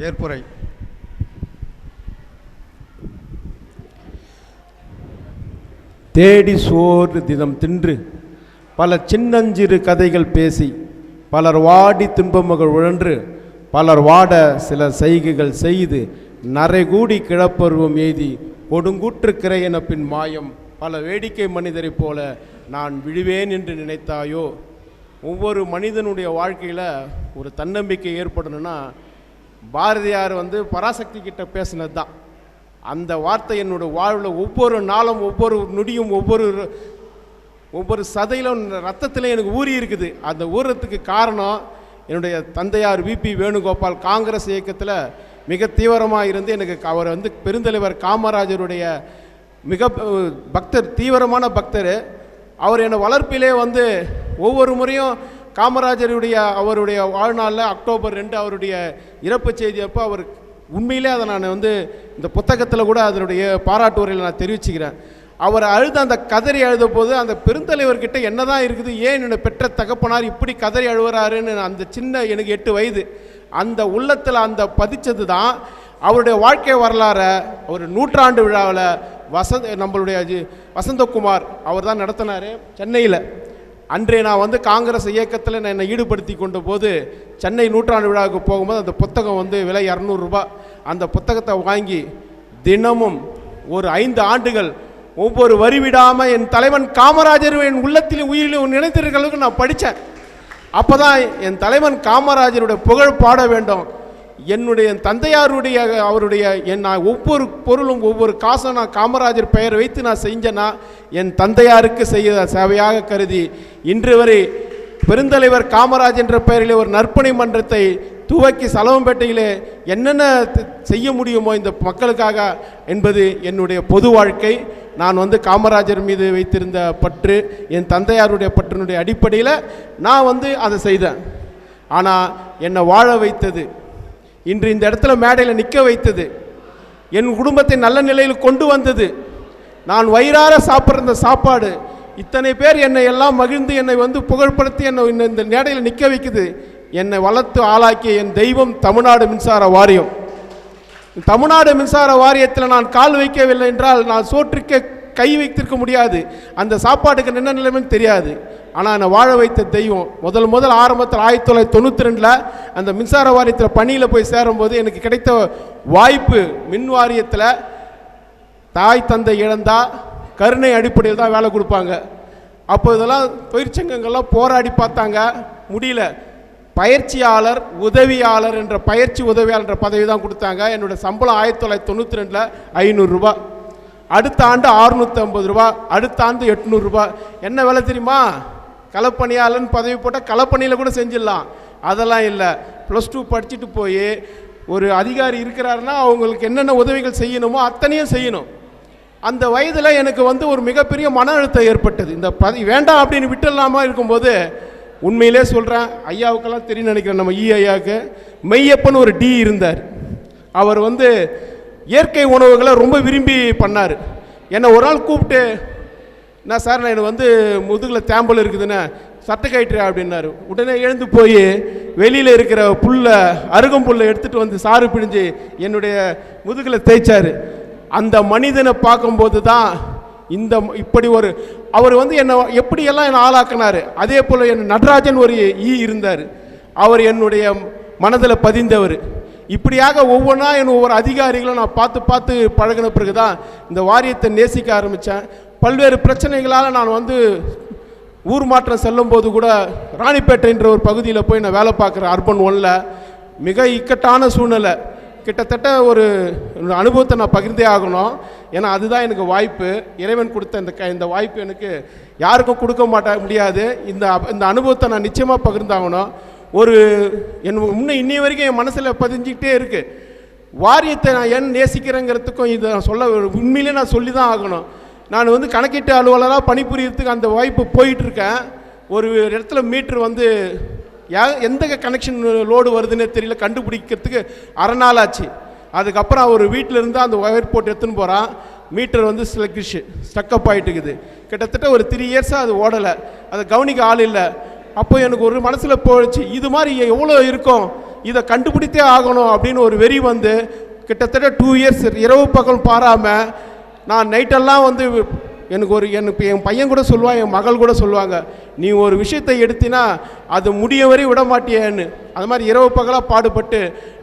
ஏற்புரை. தேடி சோறு தினம் தின்று பல சின்னஞ்சிறு கதைகள் பேசி பலர் வாடி துன்பமுகள் உழன்று பலர் வாட சில செய்கைகள் செய்து நரைகூடி கிழப்பருவம் எய்தி கொடுங்கூற்று கிரையென பின் மாயம் பல வேடிக்கை மனிதரைப் போல நான் விழுவேன் என்று நினைத்தாயோ? ஒவ்வொரு மனிதனுடைய வாழ்க்கையில் ஒரு தன்னம்பிக்கை ஏற்படணும்னா பாரதியார் வந்து பராசக்தி கிட்ட பேசினது தான் அந்த வார்த்தை என்னோட வாழ்வில் ஒவ்வொரு நாளும் ஒவ்வொரு நொடியும் ஒவ்வொரு ஒவ்வொரு சதையிலும் ரத்தத்திலும் எனக்கு ஊறி இருக்குது. அந்த ஊறத்துக்கு காரணம் என்னுடைய தந்தையார் விபி வேணுகோபால் காங்கிரஸ் இயக்கத்தில் மிக தீவிரமாக இருந்து எனக்கு அவர் வந்து பெருந்தலைவர் காமராஜருடைய மிக பக்தர் தீவிரமான பக்தர். அவர் என்னை வளர்ப்பிலே வந்து ஒவ்வொரு முறையும் காமராஜருடைய அவருடைய வாழ்நாளில் அக்டோபர் ரெண்டு அவருடைய இறப்பு செய்தி அப்போ அவர் உண்மையிலே அதை நான் வந்து இந்த புத்தகத்தில் கூட அதனுடைய பாராட்டு உரையில் நான் தெரிவிச்சுக்கிறேன். அவர் அழுத அந்த கதறி அழுத போது அந்த பெருந்தலைவர்கிட்ட என்னதான் இருக்குது ஏன் என்னோட பெற்ற தகப்பனார் இப்படி கதறி அழுவுறாருன்னு அந்த சின்ன எனக்கு எட்டு வயது. அந்த உள்ளத்தில் அந்த பதிச்சது தான் அவருடைய வாழ்க்கை வரலாறை ஒரு நூற்றாண்டு விழாவில் வசந்த் நம்மளுடைய வசந்தகுமார் அவர் தான் நடத்தினார் சென்னையில். அன்றே நான் வந்து காங்கிரஸ் இயக்கத்தில் நான் என்னை ஈடுபடுத்தி கொண்ட போது சென்னை நூற்றாண்டு விழாவுக்கு போகும்போது அந்த புத்தகம் வந்து விலை இரநூறுபா அந்த புத்தகத்தை வாங்கி தினமும் ஒரு ஐந்து ஆண்டுகள் ஒவ்வொரு வரி விடாமல் என் தலைவன் காமராஜர் என் உள்ளத்திலும் உயிரிலும் நினைத்திருக்கிறதுக்கு நான் படித்தேன். அப்போ தான் என் தலைவன் காமராஜருடைய புகழ் பாட வேண்டும். என்னுடைய தந்தையாருடைய அவருடைய என் நான் ஒவ்வொரு பொருளும் ஒவ்வொரு காசும் நான் காமராஜர் பெயர் வைத்து நான் செஞ்சேன்னா என் தந்தையாருக்கு செய்ய சேவையாக கருதி இன்று வரை பெருந்தலைவர் காமராஜ் என்ற பெயரில் ஒரு நற்பணி மன்றத்தை துவக்கி சலவம்பேட்டையிலே என்னென்ன செய்ய முடியுமோ இந்த மக்களுக்காக என்பது என்னுடைய பொது வாழ்க்கை. நான் வந்து காமராஜர் மீது வைத்திருந்த பற்று என் தந்தையாருடைய பற்றினுடைய அடிப்படையில் நான் வந்து அதை செய்தேன். ஆனால் என்னை வாழ வைத்தது இன்று இந்த இடத்துல மேடையில் நிற்க வைத்தது. என் குடும்பத்தை நல்ல நிலையில் கொண்டு வந்தது. நான் வயிறார சாப்பிட்ற இந்த சாப்பாடு. இத்தனை பேர் என்னை எல்லாம் மகிழ்ந்து என்னை வந்து புகழ்படுத்தி என்னை இந்த- இந்த மேடையில் நிற்க வைக்குது. என்னை வளர்த்து ஆளாக்கிய என் தெய்வம் தமிழ்நாடு மின்சார வாரியம். தமிழ்நாடு மின்சார வாரியத்தில் நான் கால் வைக்கவில்லை என்றால் நான் சோற்றுக்கே கை வைத்திருக்க முடியாது. அந்த சாப்பாட்டுக்கு என்ன நிலைமைன்னு தெரியாது. ஆனால் என்னை வாழ வைத்த தெய்வம். முதல் முதல் ஆரம்பத்தில் ஆயிரத்தி தொள்ளாயிரத்தி தொண்ணூற்றி ரெண்டில் அந்த மின்சார வாரியத்தில் பணியில் போய் சேரும்போது எனக்கு கிடைத்த வாய்ப்பு மின் வாரியத்தில் தாய் தந்தை இழந்தால் கருணை அடிப்படையில் தான் வேலை கொடுப்பாங்க. அப்போ இதெல்லாம் தொழிற்சங்கங்கள்லாம் போராடி பார்த்தாங்க. முடியல. பயிற்சியாளர் உதவியாளர் என்ற பயிற்சி உதவியாளர் என்ற பதவி தான் கொடுத்தாங்க. என்னோட சம்பளம் ஆயிரத்தி தொள்ளாயிரத்தி தொண்ணூற்றி ரெண்டில் ஐநூறுரூபா அடுத்த ஆண்டு அறுநூற்றி ஐம்பது ரூபா. அடுத்த ஆண்டு எட்நூறுரூபா என்ன வேலை தெரியுமா? களப்பணியாளன் பதவி போட்டால் களப்பணியில் கூட செஞ்சிடலாம். அதெல்லாம் இல்லை. ப்ளஸ் டூ படிச்சுட்டு போய் ஒரு அதிகாரி இருக்கிறாருன்னா அவங்களுக்கு என்னென்ன உதவிகள் செய்யணுமோ அத்தனையும் செய்யணும். அந்த வயதில் எனக்கு வந்து ஒரு மிகப்பெரிய மன அழுத்தம் ஏற்பட்டது. இந்த பதவி வேண்டாம் அப்படின்னு விட்டுடலாமா இருக்கும்போது உண்மையிலே சொல்கிறேன் ஐயாவுக்கெல்லாம் தெரியும் நினைக்கிறேன் நம்ம ஈ ஐயாவுக்கு மெய்யப்பன் ஒரு டி இருந்தார். அவர் வந்து இயற்கை உணவுகளை ரொம்ப விரும்பி பண்ணார். என்னை ஒரு நாள் கூப்பிட்டு நான் சார் நான் எனக்கு வந்து முதுகில் தேம்பல் இருக்குதுன்னு சட்டை கயிற்று அப்படின்னாரு. உடனே எழுந்து போய் வெளியில் இருக்கிற புல்லை அருகம்புல்லை எடுத்துகிட்டு வந்து சாறு பிழிஞ்சு என்னுடைய முதுகில் தேய்ச்சாரு. அந்த மனிதனை பார்க்கும்போது தான் இந்த இப்படி ஒரு அவர் வந்து என்னை எப்படியெல்லாம் என்னை ஆளாக்கினார் அதே போல் என் நடராஜன் ஒரு ஈ இருந்தார். அவர் என்னுடைய மனதில் பதிந்தவர். இப்படியாக ஒவ்வொன்றா என் ஒவ்வொரு அதிகாரிகளும் நான் பார்த்து பார்த்து பழகின பிறகு தான் இந்த வாரியத்தை நேசிக்க ஆரம்பித்தேன் பல்வேறு பிரச்சனைகளால் நான் வந்து ஊர் மாற்றம் செல்லும்போது கூட ராணிப்பேட்டைன்ற ஒரு பகுதியில் போய் நான் வேலை பார்க்குறேன் அர்பன் ஒன்ல மிக இக்கட்டான சூழ்நிலை. கிட்டத்தட்ட ஒரு அனுபவத்தை நான் பகிர்ந்தே ஆகணும். ஏன்னா அதுதான் எனக்கு வாய்ப்பு. இறைவன் கொடுத்த இந்த க இந்த வாய்ப்பு எனக்கு யாருக்கும் கொடுக்க மாட்ட முடியாது. இந்த இந்த அனுபவத்தை நான் நிச்சயமாக பகிர்ந்தாகணும். ஒரு என் இன்னும் இன்னி வரைக்கும் என் மனசில் பதிஞ்சிக்கிட்டே இருக்குது வாரியத்தை நான் ஏன் நேசிக்கிறேங்கிறதுக்கும் இதை நான் சொல்ல உண்மையிலே நான் சொல்லி தான் ஆகணும். நான் வந்து கணக்கீட்டு அலுவலராக பணிபுரியறதுக்கு அந்த வாய்ப்பு போயிட்டுருக்கேன். ஒரு இடத்துல மீட்ரு வந்து யா எந்த கனெக்ஷன் லோடு வருதுன்னே தெரியல கண்டுபிடிக்கிறதுக்கு அரை நாள் ஆச்சு. அதுக்கப்புறம் அவர் வீட்டில் இருந்து அந்த ஒயர் போட்டு எடுத்துன்னு போகிறான் மீட்டர் வந்து ஸ்லக்கிஷ் ஸ்டக்கப் ஆகிட்டு இருக்குது கிட்டத்தட்ட ஒரு த்ரீ இயர்ஸாக அது ஓடலை. அதை கவனிக்க ஆள் இல்லை. அப்போ எனக்கு ஒரு மனசில் போயிடுச்சு இது மாதிரி எவ்வளோ இருக்கும்? இதை கண்டுபிடித்தே ஆகணும் அப்படின்னு ஒரு வெறி வந்து கிட்டத்தட்ட டூ இயர்ஸ் இரவு பகல் பாராமல் நான் நைட்டெல்லாம் வந்து எனக்கு ஒரு எனக்கு என் பையன் கூட சொல்லுவான் என் மகள் கூட சொல்லுவாங்க நீ ஒரு விஷயத்தை எடுத்தினா அது முடிய வரை விட மாட்டியேன்னு. அது மாதிரி இரவு பகலாக பாடுபட்டு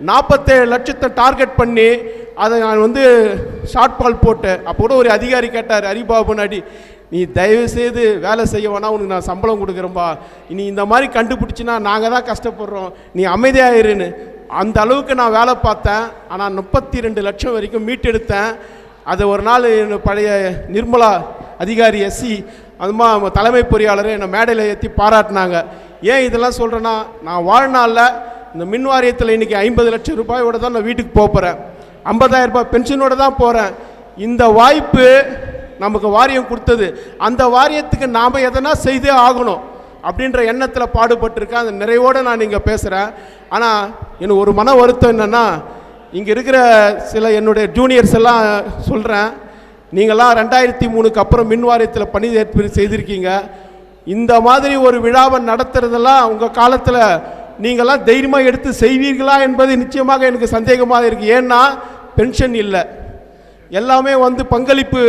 நாற்பத்தேழு லட்சத்தை டார்கெட் பண்ணி அதை நான் வந்து ஷார்ட் பால் போட்டேன். அப்போ கூட ஒரு அதிகாரி கேட்டார் ஹரிபாபு நாடி நீ தயவு செய்து வேலை செய்ய வேணா உனக்கு நான் சம்பளம் கொடுக்குறேன்பா. நீ இந்த மாதிரி கண்டுபிடிச்சினா நாங்கள் தான் கஷ்டப்படுறோம். நீ அமைதியாயிருன்னு அந்த அளவுக்கு நான் வேலை பார்த்தேன். ஆனால் முப்பத்தி ரெண்டு லட்சம் வரைக்கும் மீட்டெடுத்தேன். அதை ஒரு நாள் என் பழைய நிர்மலா அதிகாரி எஸ்சி அதுமா அவங்க தலைமை பொறியாளர் என்னை மேடையில் ஏற்றி பாராட்டினாங்க. ஏன் இதெல்லாம் சொல்கிறேன்னா நான் வாழ்நாளில் இந்த மின் வாரியத்தில் இன்றைக்கி ஐம்பது லட்சம் ரூபாயோட தான் நான் வீட்டுக்கு போக போகிறேன் ஐம்பதாயிரம் ரூபாய் பென்ஷனோட தான் போகிறேன் இந்த வாய்ப்பு நமக்கு வாரியம் கொடுத்தது. அந்த வாரியத்துக்கு நாம் எதனா செய்தே ஆகணும் அப்படின்ற எண்ணத்தில் பாடுபட்டிருக்கேன். அந்த நிறைவோடு நான் இங்கே பேசுகிறேன் ஆனால் எனக்கு ஒரு மன வருத்தம் என்னென்னா இங்கே இருக்கிற சில என்னுடைய ஜூனியர்ஸ் எல்லாம் சொல்கிறேன் நீங்களாம் ரெண்டாயிரத்தி மூணுக்கு அப்புறம் மின் வாரியத்தில் பணி செய்திருக்கீங்க. இந்த மாதிரி ஒரு விழாவை நடத்துறதெல்லாம் உங்கள் காலத்தில் நீங்களாம் தைரியமாக எடுத்து செய்வீர்களா என்பது நிச்சயமாக எனக்கு சந்தேகமாக இருக்குது ஏன்னா பென்ஷன் இல்லை. எல்லாமே வந்து பங்களிப்பு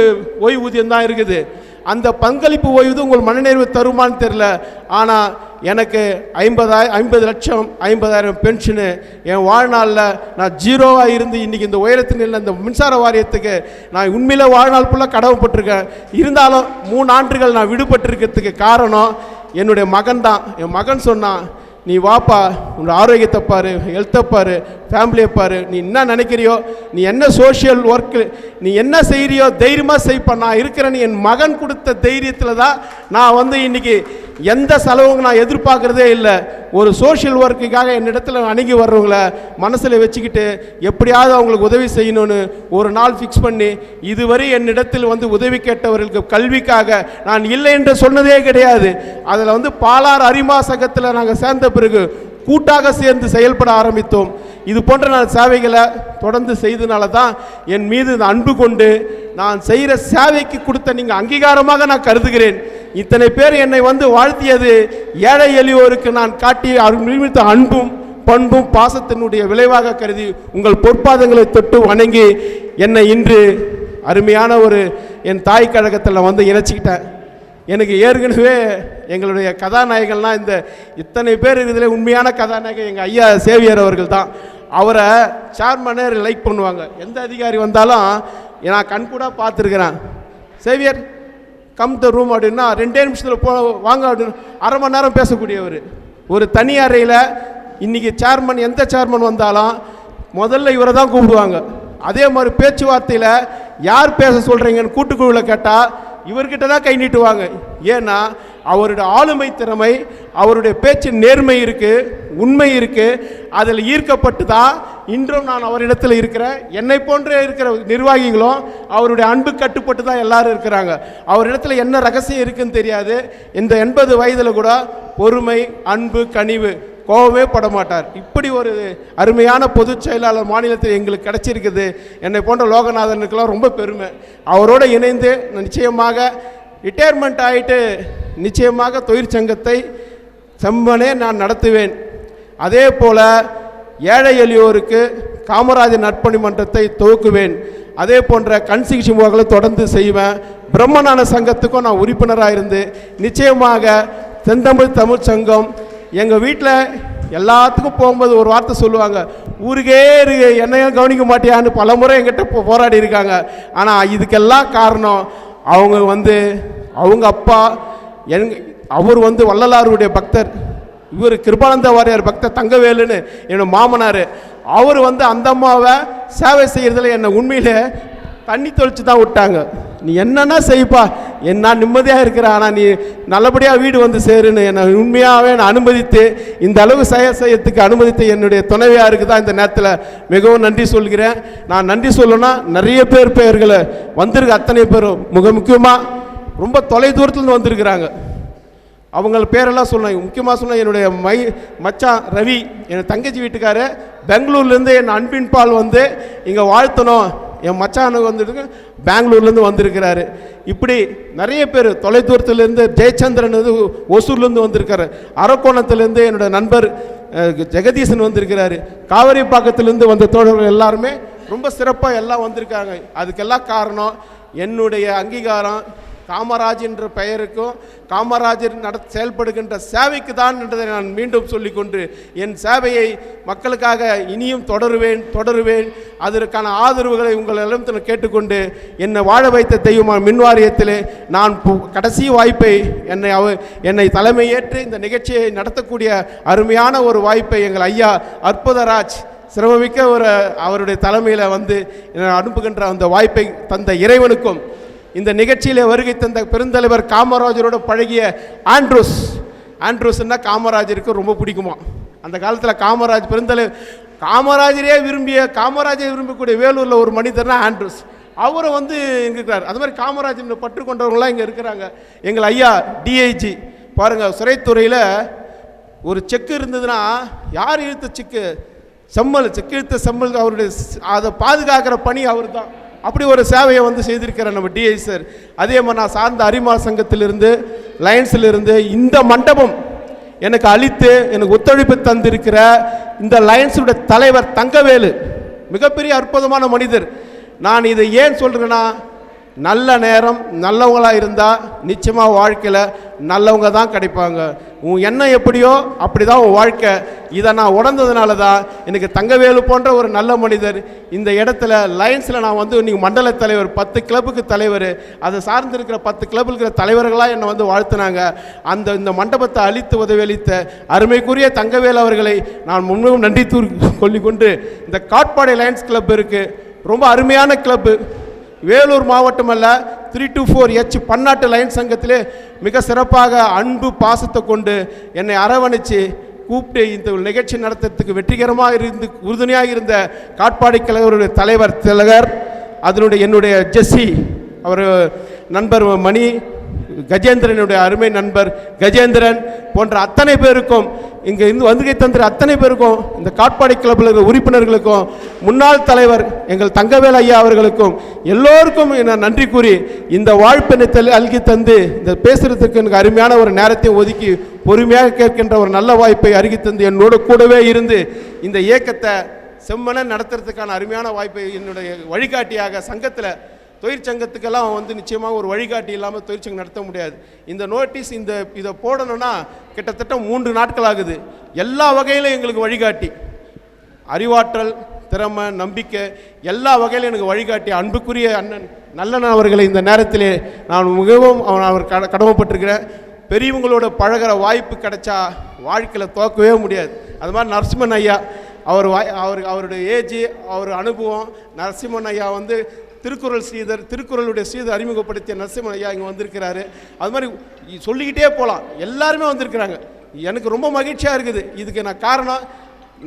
ஓய்வூதியம் தான் இருக்குது. அந்த பங்களிப்பு ஓய்வு உங்கள் மனநிறைவு தருமான்னு தெரில ஆனால் எனக்கு ஐம்பதாய ஐம்பது லட்சம் ஐம்பதாயிரம் பென்ஷனு என் வாழ்நாளில் நான் ஜீரோவாக இருந்து இன்றைக்கி இந்த உயரத்தில் இல்லை இந்த மின்சார வாரியத்துக்கு நான் உண்மையில் வாழ்நாள் ஃபுல்லாக கடவுப்பட்டிருக்கேன் இருந்தாலும் மூணு ஆண்டுகள் நான் விடுபட்டிருக்கிறதுக்கு காரணம் என்னுடைய மகன் தான் என் மகன் சொன்னான் நீ வாப்பா உன்னோட ஆரோக்கியத்தை பாரு ஹெல்த்தை பாரு ஃபேமிலியை பாரு. நீ என்ன நினைக்கிறியோ நீ என்ன சோஷியல் ஒர்க்கு நீ என்ன செய்கிறியோ தைரியமாக செய்ப்பா. நான் இருக்கிறேன்னு என் மகன் கொடுத்த தைரியத்தில் தான் நான் வந்து இன்றைக்கி எந்த செலவும் நான் எதிர்பார்க்குறதே இல்லை. ஒரு சோஷியல் ஒர்க்குக்காக என்னிடத்தில் அணுகி வர்றவங்கள மனசில் வச்சுக்கிட்டு எப்படியாவது அவங்களுக்கு உதவி செய்யணும்னு ஒரு நாள் ஃபிக்ஸ் பண்ணி இதுவரை என்னிடத்தில் வந்து உதவி கேட்டவர்களுக்கு கல்விக்காக நான் இல்லை என்று சொன்னதே கிடையாது. அதில் வந்து பாலார் அரிமாசகத்தில் நாங்கள் சேர்ந்த பிறகு கூட்டாக சேர்ந்து செயல்பட ஆரம்பித்தோம். இது போன்ற நான் சேவைகளை தொடர்ந்து செய்தனால தான் என் மீது அன்பு கொண்டு நான் செய்கிற சேவைக்கு கொடுத்த நீங்கள் அங்கீகாரமாக நான் கருதுகிறேன். இத்தனை பேர் என்னை வந்து வாழ்த்தியது ஏழை எளியோருக்கு நான் காட்டிய நிமித்த அன்பும் பண்பும் பாசத்தினுடைய விளைவாக கருதி உங்கள் பொற்பாதங்களை தொட்டு வணங்கி என்னை இன்று அருமையான ஒரு என் தாய் கழகத்தில் வந்து இணைச்சிக்கிட்டேன். எனக்கு ஏற்கனவே எங்களுடைய கதாநாயகன்லாம் இந்த இத்தனை பேர் இதில் உண்மையான கதாநாயகன் எங்கள் ஐயா சேவியர் அவர்கள் தான். அவரை சேர்மனே லைக் பண்ணுவாங்க. எந்த அதிகாரி வந்தாலும் நான் கண்கூடாக பார்த்துருக்குறேன். சேவியர் கம் த ரூம் அப்படின்னா ரெண்டே நிமிஷத்தில் போ வாங்க அப்படின்னு அரை மணி நேரம் பேசக்கூடியவர். ஒரு தனி அறையில் இன்றைக்கி சேர்மன் எந்த சேர்மன் வந்தாலும் முதல்ல இவரை தான் கூப்பிடுவாங்க. அதே மாதிரி பேச்சுவார்த்தையில் யார் பேச சொல்கிறீங்கன்னு கூட்டுக்குழுவில் கேட்டால் இவர்கிட்ட தான் கை நீட்டுவாங்க. ஏன்னா அவருடைய ஆளுமை திறமை அவருடைய பேச்சு நேர்மை இருக்குது உண்மை இருக்குது அதில் ஈர்க்கப்பட்டு தான் இன்றும் நான் அவரிடத்தில் இருக்கிறேன் என்னை போன்றே இருக்கிற நிர்வாகிகளும் அவருடைய அன்பு கட்டுப்பட்டு தான் எல்லாரும் இருக்கிறாங்க. அவரிடத்தில் என்ன ரகசியம் இருக்குன்னு தெரியாது. இந்த எண்பது வயதில் கூட பொறுமை அன்பு கனிவு கோவமே பட மாட்டார். இப்படி ஒரு அருமையான பொதுச் செயலாளர் மாநிலத்தில் எங்களுக்கு கிடைச்சிருக்குது. என்னை போன்ற லோகநாதனுக்கெல்லாம் ரொம்ப பெருமை. அவரோடு இணைந்து நிச்சயமாக ரிட்டையர்மெண்ட் ஆகிட்டு நிச்சயமாக தொழிற்சங்கத்தை செம்மனே நான் நடத்துவேன். அதே போல் ஏழை எளியோருக்கு காமராஜர் நட்பணி மன்றத்தை துவக்குவேன் அதே போன்ற கண் சிகிச்சை முகங்களை தொடர்ந்து செய்வேன். பிரம்மநான சங்கத்துக்கும் நான் உறுப்பினராக இருந்து நிச்சயமாக தென்தமிழ் தமிழ் சங்கம் எங்கள் வீட்டில் எல்லாத்துக்கும் போகும்போது ஒரு வார்த்தை சொல்லுவாங்க. ஊருக்கே இரு என்னையும் கவனிக்க மாட்டியான்னு பல முறை என்கிட்ட போராடி இருக்காங்க. ஆனால் இதுக்கெல்லாம் காரணம் அவங்க வந்து அவங்க அப்பா எங் அவர் வந்து வள்ளலாருடைய பக்தர். இவர் கிருபானந்த வாரியார் பக்த தங்கவேலுன்னு என்னோட மாமனார். அவர் வந்து அந்த அம்மாவை சேவை செய்கிறதுல என்னை உண்மையிலே தண்ணி தொளிச்சு தான் விட்டாங்க. நீ என்னென்னா செய்ப்பா. என் நான் நிம்மதியாக இருக்கிறேன் ஆனால் நீ நல்லபடியாக வீடு வந்து சேருன்னு என்னை உண்மையாகவே நான் அனுமதித்து இந்த அளவு செய்ய செய்யறதுக்கு அனுமதித்து என்னுடைய துணைவியாருக்கு தான் இந்த நேரத்தில் மிகவும் நன்றி சொல்கிறேன். நான் நன்றி சொல்லணும்னா நிறைய பேர் பெயர்களை. வந்திருக்க அத்தனை பேரும். மிக முக்கியமாக ரொம்ப தொலை தூரத்துலேருந்து வந்திருக்கிறாங்க. அவங்கள பேரெல்லாம் சொன்னேன் முக்கியமாக சொன்னேன் என்னுடைய மை மச்சான் ரவி என் தங்கச்சி வீட்டுக்காரு பெங்களூர்லேருந்து என் அன்பின் பால் வந்து இங்கே வாழ்த்தணும். என் மச்சானுக்கு வந்துட்டு பெங்களூர்லேருந்து வந்திருக்கிறாரு. இப்படி நிறைய பேர் தொலைதூரத்துலேருந்து ஜெயச்சந்திரன் வந்து ஒசூர்லேருந்து வந்திருக்காரு. அரக்கோணத்துலேருந்து என்னோட நண்பர் ஜெகதீசன் வந்திருக்கிறாரு. காவேரிப்பாக்கத்துலேருந்து வந்த தோழர்கள் எல்லாருமே ரொம்ப சிறப்பாக எல்லாம் வந்திருக்காங்க. அதுக்கெல்லாம் காரணம் என்னுடைய அங்கீகாரம் காமராஜ் என்ற பெயருக்கும் காமராஜர் நட செயல்படுகின்ற சேவைக்கு தான் என்றதை நான் மீண்டும் சொல்லிக்கொண்டு என் சேவையை மக்களுக்காக இனியும் தொடருவேன் தொடருவேன். அதற்கான ஆதரவுகளை உங்களிடம் நான் கேட்டுக்கொண்டு என்னை வாழ வைத்த தெய்வமான மின்வாரியத்தில் நான் பு- கடைசி வாய்ப்பை என்னை அவ என்னை தலைமையேற்று இந்த நிகழ்ச்சியை நடத்தக்கூடிய அருமையான ஒரு வாய்ப்பை எங்கள் ஐயா அற்புதராஜ் சிரமமிக்க ஒரு அவருடைய தலைமையில் வந்து என்னை அனுப்புகின்ற அந்த வாய்ப்பை தந்த இறைவனுக்கும் இந்த நிகழ்ச்சியிலே வருகை தந்த பெருந்தலைவர் காமராஜரோட பழகிய ஆண்ட்ரூஸ். ஆண்ட்ரூஸ்னா காமராஜருக்கு ரொம்ப பிடிக்குமா? அந்த காலத்தில் காமராஜ் பெருந்தலைவர் காமராஜரே விரும்பிய காமராஜரை விரும்பக்கூடிய வேலூரில் ஒரு மனிதர்னா ஆண்ட்ரூஸ். அவரை வந்து இங்கே இருக்கிறார். அது மாதிரி காமராஜர் பற்று கொண்டவங்களாம் இங்கே இருக்கிறாங்க. எங்கள் ஐயா டிஐஜி பாருங்கள் சிறைத்துறையில் ஒரு செக்கு இருந்ததுன்னா யார் இழுத்த செக்கு? செம்மல் செக்கு இழுத்த செம்மல் அவருடைய அதை பாதுகாக்கிற பணி அவர் தான் அப்படி ஒரு சேவையை வந்து செய்திருக்கிறார் நம்ம டிஐ சார் அதே மாதிரி நான் சார்ந்த அரிமா சங்கத்திலிருந்து லயன்ஸிலிருந்து இந்த மண்டபம் எனக்கு அளித்து எனக்கு ஒத்துழைப்பு தந்திருக்கிற இந்த லயன்ஸுடைய தலைவர் தங்கவேலு மிகப்பெரிய அற்புதமான மனிதர். நான் இதை ஏன் சொல்கிறேன்னா நல்ல நேரம் நல்லவங்களாக இருந்தால் நிச்சயமாக வாழ்க்கையில் நல்லவங்க தான் கிடைப்பாங்க. உன் எண்ணம் எப்படியோ அப்படி தான் உன் வாழ்க்கை. இதை நான் உணர்ந்ததுனால தான் எனக்கு தங்கவேலு போன்ற ஒரு நல்ல மனிதர் இந்த இடத்துல லைன்ஸில் நான் வந்து இன்னைக்கு மண்டல தலைவர் பத்து கிளப்புக்கு தலைவர் அதை சார்ந்து இருக்கிற பத்து கிளப்பில் இருக்கிற தலைவர்களாக என்னை வந்து வாழ்த்துனாங்க. அந்த இந்த மண்டபத்தை அழித்து உதவியளித்த அருமைக்குரிய தங்கவேல் அவர்களை நான் முன்னும் நன்றி தூர் கொள்ளிக்கொண்டு இந்த காட்பாடி லைன்ஸ் கிளப் இருக்குது ரொம்ப அருமையான கிளப்பு வேலூர் மாவட்டம் அல்ல த்ரீ டூ ஃபோர் எச் பன்னாட்டு லைன் சங்கத்திலே மிக சிறப்பாக அன்பு பாசத்தை கொண்டு என்னை அரவணைச்சு கூப்பிட்டு இந்த நிகழ்ச்சி நடத்துறதுக்கு வெற்றிகரமாக இருந்து உறுதுணையாக இருந்த காட்பாடி கழகருடைய தலைவர் திலகர் அதனுடைய என்னுடைய ஜெஸ்ஸி அவர் நண்பர் மணி கஜேந்திரனுடைய அருமை நண்பர் கஜேந்திரன் போன்ற அத்தனை பேருக்கும் இங்கே இருந்து வந்துகை தந்திர அத்தனை பேருக்கும் இந்த காட்பாடி கிளப்பில் இருக்கிற உறுப்பினர்களுக்கும் முன்னாள் தலைவர் எங்கள் தங்கவேல் ஐயா அவர்களுக்கும் எல்லோருக்கும் நான் நன்றி கூறி இந்த வாழ்ப்பினை தெளி- அல்கி தந்து இந்த பேசுகிறதுக்கு எனக்கு அருமையான ஒரு நேரத்தை ஒதுக்கி பொறுமையாக கேட்கின்ற ஒரு நல்ல வாய்ப்பை அருகி தந்து என்னோட கூடவே இருந்து இந்த இயக்கத்தை செம்மன நடத்துறதுக்கான அருமையான வாய்ப்பை என்னுடைய வழிகாட்டியாக சங்கத்தில் தொழிற்சங்கத்துக்கெல்லாம் வந்து நிச்சயமாக ஒரு வழிகாட்டி இல்லாமல் தொழிற்சங்கம் நடத்த முடியாது. இந்த நோட்டீஸ் இந்த இதை போடணும்னா கிட்டத்தட்ட மூன்று நாட்கள் ஆகுது. எல்லா வகையிலும் எங்களுக்கு வழிகாட்டி. அறிவாற்றல் திறமை நம்பிக்கை எல்லா வகையிலும் எனக்கு வழிகாட்டி. அன்புக்குரிய அண்ணன் நல்லண்ணன் அவர்களை இந்த நேரத்திலே நான் மிகவும் அவன் அவர் கட கடமைப்பட்டிருக்கிறேன். பெரியவங்களோட பழகுற வாய்ப்பு கிடைச்சா வாழ்க்கையில் தோக்கவே முடியாது. அது மாதிரி நரசிம்மன் ஐயா அவர் வாய் அவர் அவருடைய ஏஜ் அவர் அனுபவம் நரசிம்மன் ஐயா வந்து திருக்குறள் ஸ்ரீதர் திருக்குறளுடைய ஸ்ரீதர் அறிமுகப்படுத்திய நரசிம்மன் ஐயா இங்கே வந்திருக்கிறாரு. அது மாதிரி சொல்லிக்கிட்டே போகலாம் எல்லாருமே வந்திருக்கிறாங்க. எனக்கு ரொம்ப மகிழ்ச்சியாக இருக்குது. இதுக்கு நான் காரணம்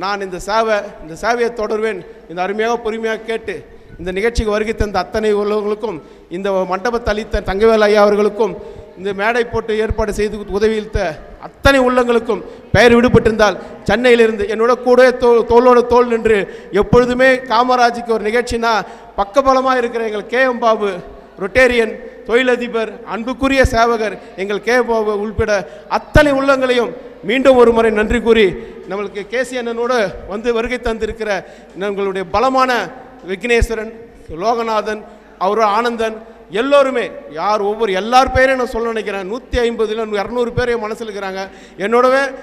நான் இந்த சேவை இந்த சேவையை தொடர்வேன். இந்த அருமையாக பொறுமையாக கேட்டு இந்த நிகழ்ச்சிக்கு வருகை தந்த அத்தனை உள்ளவர்களுக்கும் இந்த மண்டபத்தை அளித்த தங்கவேல் ஐயா அவர்களுக்கும் இந்த மேடை போட்டு ஏற்பாடு செய்து உதவியளித்த அத்தனை உள்ளங்களுக்கும் பெயர் விடுபட்டிருந்தால் சென்னையிலிருந்து என்னோட கூட தோ தோளோட தோல் நின்று எப்பொழுதுமே காமராஜுக்கு ஒரு நிகழ்ச்சினா பக்கபலமாக இருக்கிற எங்கள் கே எம் பாபு ரொட்டேரியன் தொழிலதிபர் அன்புக்குரிய சேவகர் எங்கள் கே பாபு உள்பட அத்தனை உள்ளங்களையும் மீண்டும் ஒரு முறை நன்றி கூறி நம்மளுக்கு கேசி அண்ணனோடு வந்து வருகை தந்திருக்கிற நம்மளுடைய பலமான விக்னேஸ்வரன் லோகநாதன் அவர் ஆனந்தன் எல்லோருமே யார் ஒவ்வொரு எல்லார் பேரையும் நான் சொல்ல நினைக்கிறேன். நூற்றி ஐம்பதுல இரநூறு பேர் என் மனசில் இருக்கிறாங்க. என்னோடவே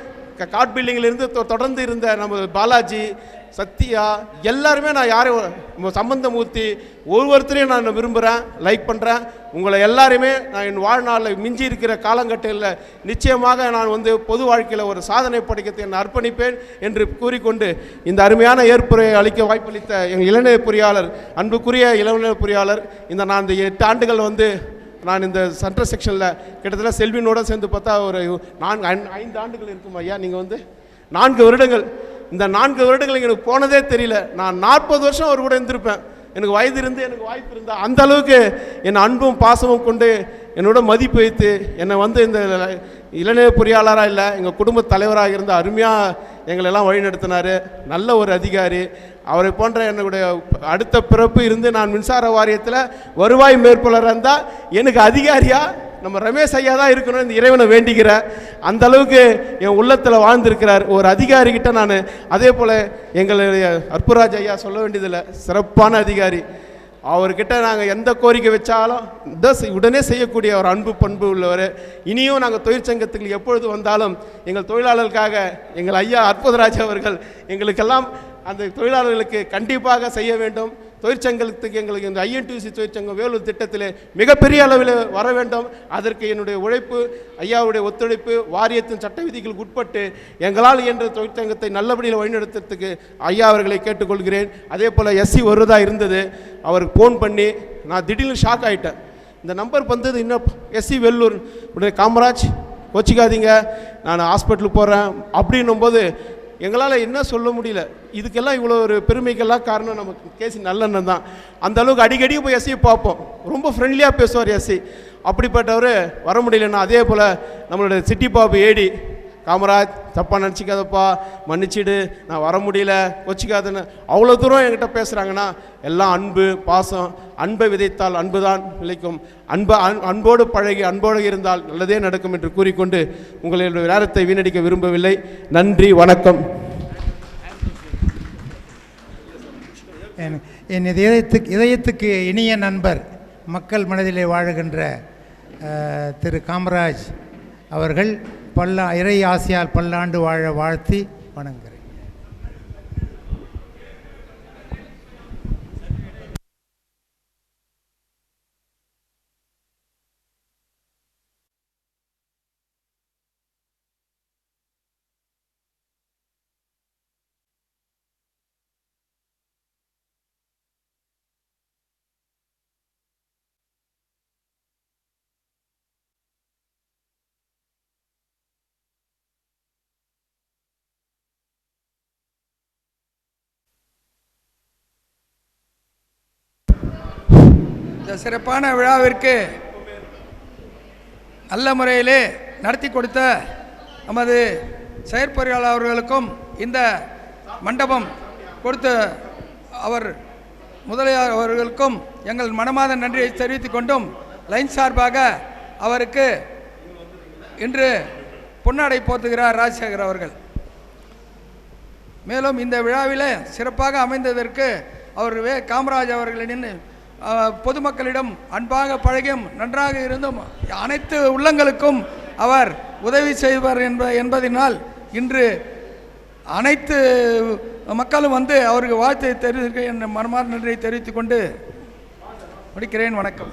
காட் பில்டிங்கில் இருந்து தொ- தொடர்ந்து இருந்த நம்ம பாலாஜி சத்யா எல்லாருமே நான் யாரையும் சம்பந்தமூர்த்தி ஒவ்வொருத்தரையும் நான் விரும்புகிறேன் லைக் பண்ணுறேன் உங்களை எல்லாருமே நான் என் வாழ்நாளில் மிஞ்சி இருக்கிற காலங்கட்டத்தில் நிச்சயமாக நான் வந்து பொது வாழ்க்கையில் ஒரு சாதனை படைக்கத்தை நான் அர்ப்பணிப்பேன் என்று கூறிக்கொண்டு இந்த அருமையான ஏற்புரையை அளிக்க வாய்ப்பளித்த எங்கள் இளநிலை பொறியாளர் அன்புக்குரிய இளநிலை பொறியாளர் இந்த நான் இந்த எட்டு ஆண்டுகள் வந்து நான் இந்த சென்ட்ரல் செக்ஷனில் கிட்டத்தட்ட செல்வினோட சேர்ந்து பார்த்தா ஒரு நான்கு ஐந்து- ஐந்து ஆண்டுகள் இருக்கும் ஐயா. நீங்கள் வந்து நான்கு வருடங்கள் இந்த நான்கு வருடங்கள் எனக்கு போனதே தெரியல. நான் நாற்பது வருஷம் அவர் கூட இருந்திருப்பேன். எனக்கு வயது இருந்து எனக்கு வாய்ப்பு இருந்தால் அந்த அளவுக்கு என் அன்பும் பாசமும் கொண்டு என்னோட மதிப்பு வைத்து என்னை வந்து இந்த இளநிலை பொறியாளராக இல்லை எங்கள் குடும்ப தலைவராக இருந்த அருமையாக எங்களை எல்லாம் நல்ல ஒரு அதிகாரி. அவரை போன்ற என்னுடைய அடுத்த பிறப்பு இருந்து நான் மின்சார வாரியத்தில் வருவாய் மேற்பாளராக இருந்தால் எனக்கு அதிகாரியாக நம்ம ரமேஷ் ஐயா தான் இருக்கணும் இந்த இறைவனை வேண்டிக்கிறேன் அந்த அளவுக்கு என் உள்ளத்தில் வாழ்ந்திருக்கிறார். ஒரு அதிகாரிகிட்ட நான் அதே போல் எங்களுடைய அற்புராஜ் ஐயா சொல்ல வேண்டியதில்லை சிறப்பான அதிகாரி. அவர்கிட்ட நாங்கள் எந்த கோரிக்கை வச்சாலும் இதை உடனே செய்யக்கூடிய ஒரு அன்பு பண்பு உள்ளவர். இனியும் நாங்கள் தொழிற்சங்கத்துக்கு எப்பொழுது வந்தாலும் எங்கள் தொழிலாளர்களுக்காக எங்கள் ஐயா அற்புதராஜ் அவர்கள் எங்களுக்கெல்லாம் அந்த தொழிலாளர்களுக்கு கண்டிப்பாக செய்ய வேண்டும். தொழிற்சங்கத்துக்கு எங்களுக்கு இந்த ஐஎன்டிசி தொழிற்சங்கம் வேலூர் திட்டத்தில் மிகப்பெரிய அளவில் வர வேண்டும். அதற்கு என்னுடைய உழைப்பு ஐயாவுடைய ஒத்துழைப்பு வாரியத்தின் சட்ட விதிகளுக்கு உட்பட்டு எங்களால் என்ற தொழிற்சங்கத்தை நல்லபடியில் வழிநடத்துறதுக்கு ஐயா அவர்களை கேட்டுக்கொள்கிறேன். அதே போல் எஸ்சி வருவதாக இருந்தது. அவருக்கு ஃபோன் பண்ணி நான் திடீர்னு ஷாக் ஆகிட்டேன் இந்த நம்பர் வந்தது இன்னும் எஸ்சி வெள்ளூர் உடனே காமராஜ் கோச்சிக்காதீங்க. நான் ஹாஸ்பிட்டலுக்கு போகிறேன் அப்படின்னும் போது எங்களால் என்ன சொல்ல முடியல. இதுக்கெல்லாம் இவ்வளோ ஒரு பெருமைக்கெல்லாம் காரணம் நமக்கு. கேசி நல்லெண்ணம் தான். அந்த அளவுக்கு அடிக்கடி போய் எஸ்ஐ பார்ப்போம். ரொம்ப ஃப்ரெண்ட்லியாக பேசுவார் எஸ்ஐ அப்படிப்பட்டவர் வர முடியலன்னா அதே போல் நம்மளோட சிட்டி பாபு ஏடி காமராஜ் தப்பாக நினச்சிக்காதப்பா மன்னிச்சிடு நான் வர முடியல கொச்சிக்காதுன்னு அவ்வளோ தூரம் என்கிட்ட பேசுகிறாங்கன்னா எல்லாம் அன்பு பாசம் அன்பை விதைத்தால் அன்பு தான் நிலைக்கும் அன்பு அன் அன்போடு பழகி அன்போடு இருந்தால் நல்லதே நடக்கும் என்று கூறிக்கொண்டு உங்களுடைய நேரத்தை வீணடிக்க விரும்பவில்லை. நன்றி வணக்கம். என் என் இதயத்துக்கு இதயத்துக்கு இனிய நண்பர் மக்கள் மனதிலே வாழுகின்ற திரு காமராஜ் அவர்கள் பல்லா இறை ஆசையால் பல்லாண்டு வாழ வாழ்த்தி வணங்குகிறேன். இந்த சிறப்பான விழாவிற்கு நல்ல முறையிலே நடத்தி கொடுத்த நமது செயற்பொறியாளர் அவர்களுக்கும் இந்த மண்டபம் கொடுத்த அவர் முதலியார் அவர்களுக்கும் எங்கள் மனமாத நன்றியை தெரிவித்துக் கொண்டும் லைன் சார்பாக அவருக்கு இன்று பொன்னாடை போத்துகிறார் ராஜசேகர் அவர்கள். மேலும் இந்த விழாவில் சிறப்பாக அமைந்ததற்கு அவர் வே. காமராஜ் அவர்களின் பொதுமக்களிடம் அன்பாக பழகியும் நன்றாக இருந்தும் அனைத்து உள்ளங்களுக்கும் அவர் உதவி செய்வார் என்ப என்பதினால் இன்று அனைத்து மக்களும் வந்து அவருக்கு வாழ்த்தை தெரிவிக்க என் மனமார்ந்த நன்றியை தெரிவித்துக் கொண்டு முடிக்கிறேன். வணக்கம்.